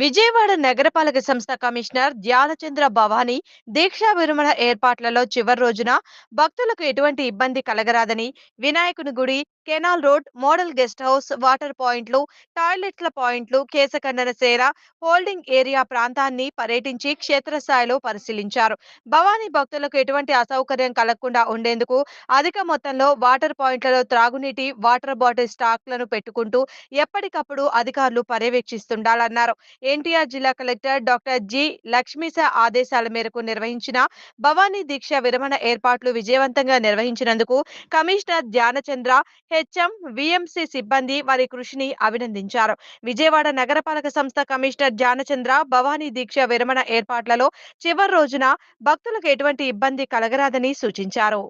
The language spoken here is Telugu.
విజయవాడ నగరపాలక సంస్థ కమిషనర్ ధ్యానచంద్ర భవానీ దీక్షా విరమణ ఏర్పాట్లలో చివరి రోజున భక్తులకు ఎటువంటి ఇబ్బంది కలగరాదని వినాయకుని గుడి canal road model guest house water పాయింట్లు టాయిలెట్ల పాయింట్లు కేశఖండన సేర హోల్డింగ్ ఏరియా ప్రాంతాన్ని పర్యటించి క్షేత్రస్థాయిలో పరిశీలించారు. భవానీ భక్తులకు ఎటువంటి అసౌకర్యం కలగకుండా ఉండేందుకు అధిక మొత్తంలో వాటర్ పాయింట్లలో త్రాగునీటి వాటర్ బాటిల్ స్టాక్లను పెట్టుకుంటూ ఎప్పటికప్పుడు అధికారులు పర్యవేక్షిస్తుండాలన్నారు. ఎన్టీఆర్ జిల్లా కలెక్టర్ డాక్టర్ జి లక్ష్మీశ ఆదేశాల మేరకు నిర్వహించిన భవానీ దీక్ష విరమణ ఏర్పాట్లు విజయవంతంగా నిర్వహించినందుకు commissioner Dhyanachandra H M V M C సిబ్బంది వారి కృషిని అభినందించారు. విజయవాడ నగరపాలక సంస్థ కమిషనర్ ధ్యానచంద్ర భవానీ దీక్ష విరమణ ఏర్పాట్లలో చివరి రోజున భక్తులకు ఎటువంటి ఇబ్బంది కలగరాదని సూచించారు.